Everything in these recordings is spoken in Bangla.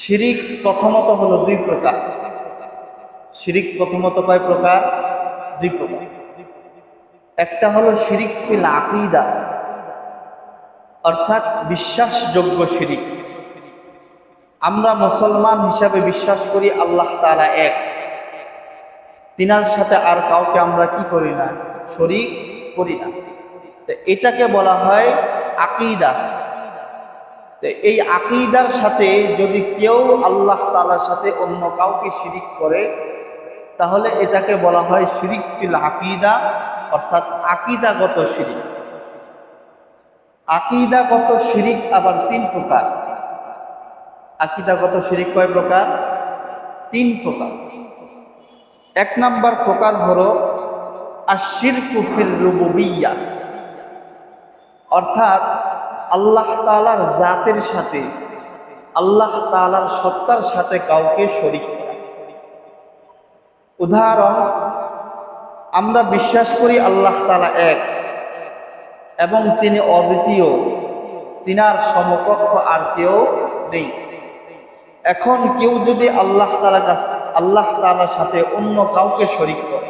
শিরিক প্রথমত হলো দুই প্রকার। শিরিক প্রথমত কয় প্রকার? দুই প্রকার। একটা হলো শিরিক ফিল আকিদা, অর্থাৎ বিশ্বাসযোগ্য শিরিক। আমরা মুসলমান হিসাবে বিশ্বাস করি আল্লাহ তাআলা এক। তিনার সাথে আর কাউকে আমরা কি করি না, শরিক করি না। এটাকে বলা হয় আকিদা। এই আকিদার সাথে যদি কেউ আল্লাহ তালার সাথে অন্য কাউকে শিরিক করে, তাহলে এটাকে বলা হয় শিরিক ফিল আকিদা, অর্থাৎ আকিদাগত শিরিক। আকিদাগত শিরিক আবার তিন প্রকার। আকিদাগত শিরিক কয় প্রকার? তিন প্রকার। এক নাম্বার প্রকার হলো আশির কুফির রুবুবিয়া। অর্থাৎ আল্লাহ তালার জাতের সাথে, আল্লাহ তালার সত্তার সাথে কাউকে শরিক উদাহরণ, আমরা বিশ্বাস করি আল্লাহ তালা এক এবং তিনি অদ্বিতীয়, তিনার সমকক্ষ আর কেউ নেই। এখন কেউ যদি আল্লাহ তালা কাছে, আল্লাহ তালার সাথে অন্য কাউকে শরিক করে,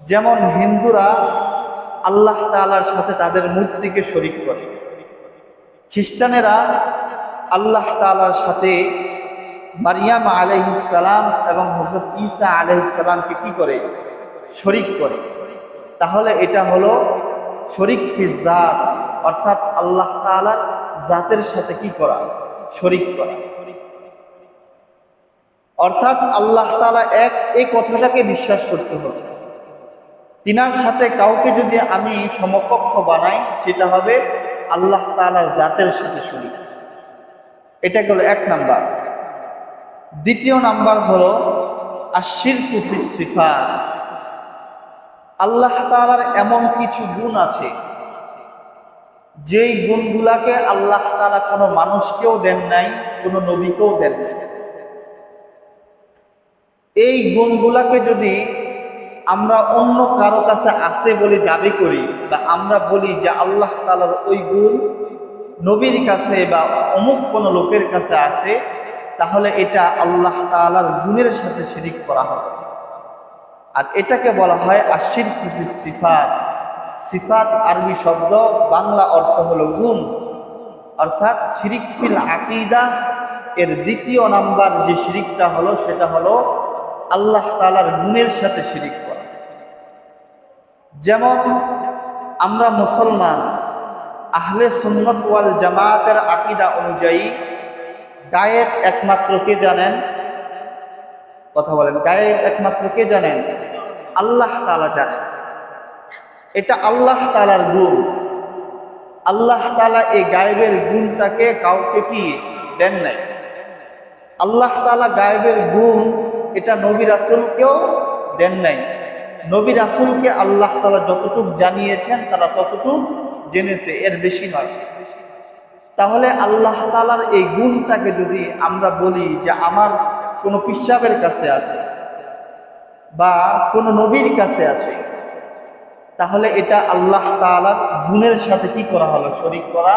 যেমন হিন্দুরা আল্লাহ তালার সাথে তাদের মূর্তিকে শরিক করে। খ্রিস্টানেরা আল্লাহ তালার সাথে মারিয়াম আলহিসাল্লাম এবং হজরত ঈসা আলহিসাল্লামকে কি করে? শরিক করে। তাহলে এটা হলো শরিক ফিজাত অর্থাৎ আল্লাহ তালার জাতের সাথে কি করা? শরিক করা। অর্থাৎ আল্লাহ তালা এক এই কথাটাকে বিশ্বাস করতে হবে। তিনার সাথে কাউকে যদি আমি সমকক্ষ বানাই, সেটা হবে আল্লাহ তালার জাতের সাথে শরীর এটা গেল এক নাম্বার। দ্বিতীয় নাম্বার হলো আশির কুফি সিফা আল্লাহ তালার এমন কিছু গুণ আছে, যেই গুণগুলাকে আল্লাহ তালা কোনো মানুষকেও দেন নাই, কোনো নবীকেও দেন নাই। এই গুণগুলাকে যদি আমরা অন্য কারও কাছে আছে বলে দাবি করি বা আমরা বলি যে আল্লাহ তালার ওই গুণ নবীর কাছে বা অমুক কোনো লোকের কাছে আছে, তাহলে এটা আল্লাহ তালার গুণের সাথে শিরিক করা হবে। আর এটাকে বলা হয় আশির কুফি সিফাত। সিফাত আরবি শব্দ, বাংলা অর্থ হলো গুণ। অর্থাৎ শিরিক ফিল আকিদা, এর দ্বিতীয় নাম্বার যে শিরিকটা হলো, সেটা হলো আল্লাহ তালার গুণের সাথে শিরিক করা। যেমন আমরা মুসলমান, আহলে সুন্নত ওয়াল জামায়াতের আকিদা অনুযায়ী গায়েব একমাত্র কে জানেন? কথা বলেন গায়েব একমাত্র কে জানেন? আল্লাহ তালা জানেন। এটা আল্লাহ তালার গুণ। আল্লাহ তালা এই গায়েবের গুণটাকে কাউকে কি দেন নাই। আল্লাহ তালা গায়েবের গুণ এটা নবী রাসুলকেও দেন নাই। নবী রাসুলকে আল্লাহ তালা যতটুক জানিয়েছেন, তারা ততটুক জেনেছে, এর বেশি নয়। তাহলে আল্লাহ তালার এই গুণটাকে যদি আমরা বলি যে আমার কোনো পিসাবের কাছে আছে বা কোনো নবীর কাছে আছে, তাহলে এটা আল্লাহ তালার গুণের সাথে কি করা হলো? শরিক করা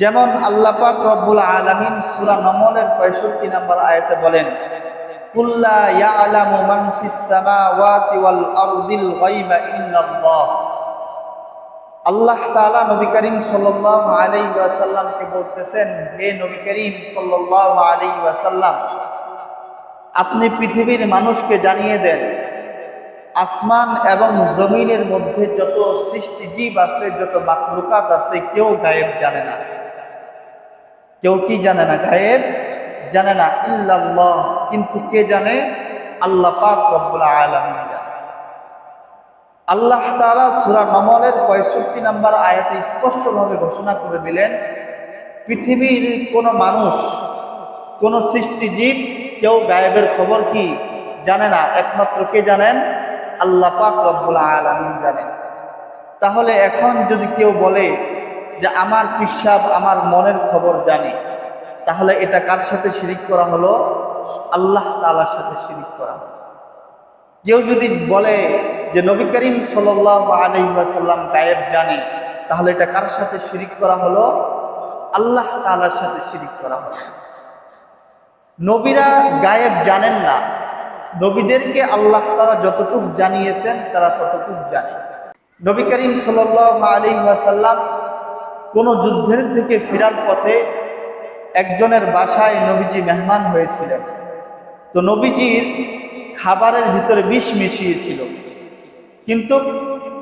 যেমন আল্লাহ পাক রব্বুল আলামিন সূরা নমলের 65 নম্বর আয়াতে বলেন ফিস আল্লাহ তাআলা নবী করিম সাল্লাল্লাহু বলতেছেন, হে নবী করিম সাল্লাল্লাহু ওয়াসাল্লাম, আপনি পৃথিবীর মানুষকে জানিয়ে দেন, আসমান এবং জমিনের মধ্যে যত সৃষ্টি জীব আছে, যত মাকলুকাত আছে, কেউ গায়েব জানে না। কেউ কি জানে না গায়েব? জানে না ইল্লাল্লাহ, কিন্তু কে জানে? আল্লাহ পাক রব্বুল জানে। আল্লাহ তাআলা সূরা নমলের 65 নম্বর আয়াতে স্পষ্টভাবে ঘোষণা করে দিলেন, পৃথিবীর কোন মানুষ, কোন সৃষ্টিজীব, কেউ গায়েবের খবর কি জানে না? একমাত্র কে জানেন? আল্লাহ পাক রব্বুল আলামিন জানেন। তাহলে এখন যদি কেউ বলে যে আমার পিসাব, আমার মনের খবর জানে। তাহলে এটা কার সাথে শিরিক করা হলো? আল্লাহ তালার সাথে শিরিক করা হলো। কেউ যদি বলে যে নবী করিম সাল্লাম আলহিহাসাল্লাম গায়েব জানে, তাহলে এটা কার সাথে শিরিক করা হলো? আল্লাহ তালার সাথে শিরিক করা হবে নবীরা গায়েব জানেন না। নবীদেরকে আল্লাহ তাআলা যতটুকু জানিয়েছেন, তারা ততটুকু জানে। নবী করিম আলাইহি ওয়াসাল্লাম কোনো যুদ্ধের থেকে ফেরার পথে একজনের বাসায় নবীজি মেহমান হয়েছিলেন। তো নবীজির খাবারের ভিতরে বিষ মিশিয়েছিল। কিন্তু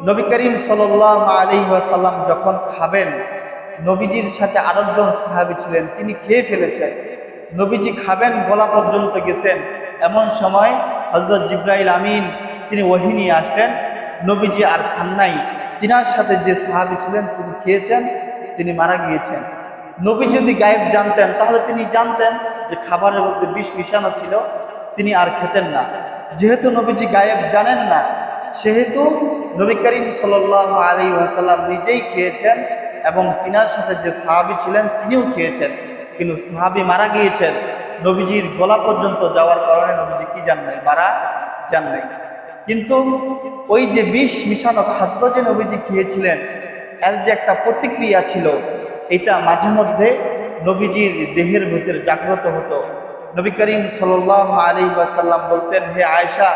নবী করিম সাল্লাহ আলী ওয়াসাল্লাম যখন খাবেন, নবীজির সাথে আরেকজন সাহাবি ছিলেন, তিনি খেয়ে ফেলেছেন। নবীজি খাবেন গলা পর্যন্ত গেছেন। এমন সময় হজরত জিব্রাইল আমিন, তিনি ওহি নিয়ে আসলেন। নবীজি আর খান নাই। তিনার সাথে যে সাহাবি ছিলেন, তিনি খেয়েছেন। তিনি মারা গিয়েছেন। নবী যদি গায়েব জানতেন, তাহলে তিনি জানতেন যে খাবারের মধ্যে বিষ মিশানো ছিল, তিনি আর খেতেন না। যেহেতু নবীজি গায়েব জানেন না, সেহেতু নবী করিম সাল আলী ওয়াসাল্লাম নিজেই খেয়েছেন এবং তিনার সাথে যে সাহাবি ছিলেন, তিনিও খেয়েছেন। কিন্তু সাহাবি মারা গিয়েছেন। নবীজির গলা পর্যন্ত যাওয়ার কারণে নবীজি কি জান নাই মারা যান নাই কিন্তু ওই যে বিষ মিশানো খাদ্য যে নবীজি খেয়েছিলেন এর যে একটা প্রতিক্রিয়া ছিল, এটা মাঝে মধ্যে নবীজির দেহের ভিতরে জাগ্রত হতো নবী করিম সাল আলী ওয়াসাল্লাম বলতেন, হে আয়সা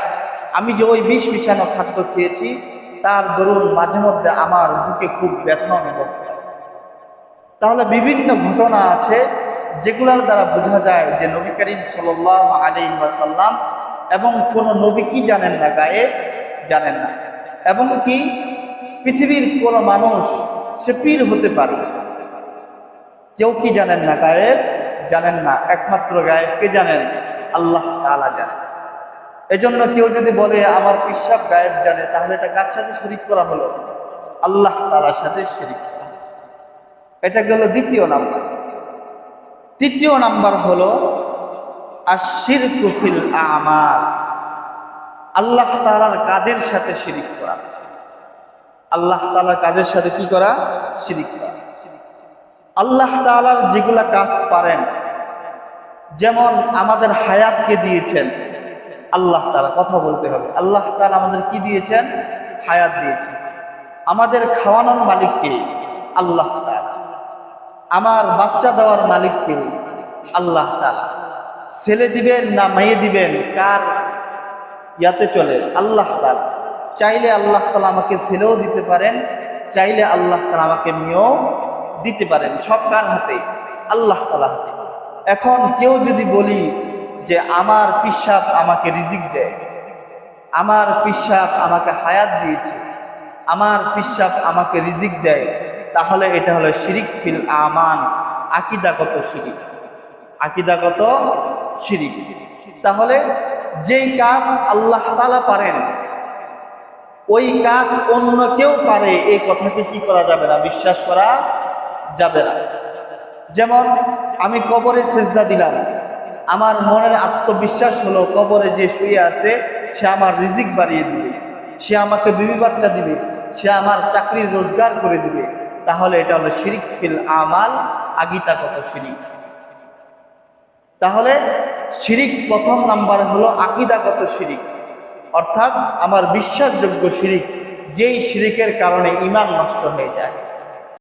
আমি যে ওই বিষ মিশানো খাদ্য খেয়েছি, তার দরুন মাঝে মধ্যে আমার বুকে খুব ব্যথা অনুভব। তাহলে বিভিন্ন ঘটনা আছে, যেগুলোর দ্বারা বোঝা যায় যে নবী করিম সাল আলী ওয়াসাল্লাম এবং কোনো নবী কি জানেন না, গায়ে জানেন না এবং কি পৃথিবীর কোন মানুষ সে পীর হতে পারে। কেউ কি জানেন না গায়েব? জানেন না। একমাত্র গায়েব কে জানেন? আল্লাহ তাআলা জানেন। এজন্য কেউ যদি বলে, আমার পিসাব গায়েব জানে, তাহলে এটা কার সাথে শরিক করা হলো? আল্লাহ তালার সাথে শরিক। এটা গেল দ্বিতীয় নাম্বার। তৃতীয় নাম্বার হলো আশির কুফিল আমার আল্লাহ তাআলার কাজের সাথে শিরিক করা। আল্লাহ তাআলার কাজের সাথে কি করা? শিরিক করা। আল্লাহ তাআলার যেগুলা কাজ পারেন, যেমন আমাদের হায়াতকে দিয়েছেন, আল্লাহ তালা কথা বলতে হবে। আল্লাহ তাআলা আমাদের কি দিয়েছেন? হায়াত দিয়েছেন। আমাদের খাওয়ানোর মালিককে আল্লাহ তাআলা, আমার বাচ্চা দেওয়ার মালিককে আল্লাহ তালা ছেলে দিবেন না মেয়ে দিবেন, কার ইয়াতে চলে? আল্লাহ তাআলা। চাইলে আল্লাহ তালা আমাকে ছেলেও দিতে পারেন, চাইলে আল্লাহ তাআলা আমাকে মেয়েও দিতে পারেন, সব কার হাতে? আল্লাহ তাআলা হাতে। এখন কেউ যদি বলি যে আমার পিসাব আমাকে রিজিক দেয়, আমার পিসাব আমাকে হায়াত দিয়েছে, আমার পিসাব আমাকে রিজিক দেয়, তাহলে এটা হলো শিরিক ফিল আমান, আকিদাগত শিরিক। আকিদাগত শিরিক। তাহলে যেই কাজ আল্লাহ তালা পারেন ওই কাজ অন্য কেউ পারে এই কথাকে কি করা যাবে না? বিশ্বাস করা যাবে না। যেমন, আমি কবরে সেজদা দিলাম। আমার মনের আত্মবিশ্বাস হলো, কবরে যে শুয়ে আছে, সে আমার রিজিক বাড়িয়ে দিবে। সে আমাকে বিবি বাচ্চা দিবে। সে আমার চাকরির রোজগার করে দিবে। তাহলে এটা হলো শিরিক ফিল আমাল আগিতাগত শিরিক। তাহলে, শিরিক প্রথম নাম্বার হলো আকিদাগত শিরিক। অর্থাৎ আমার বিশ্বাসযোগ্য শিরিক যেই শিরিকের কারণে ইমান নষ্ট হয়ে যায়।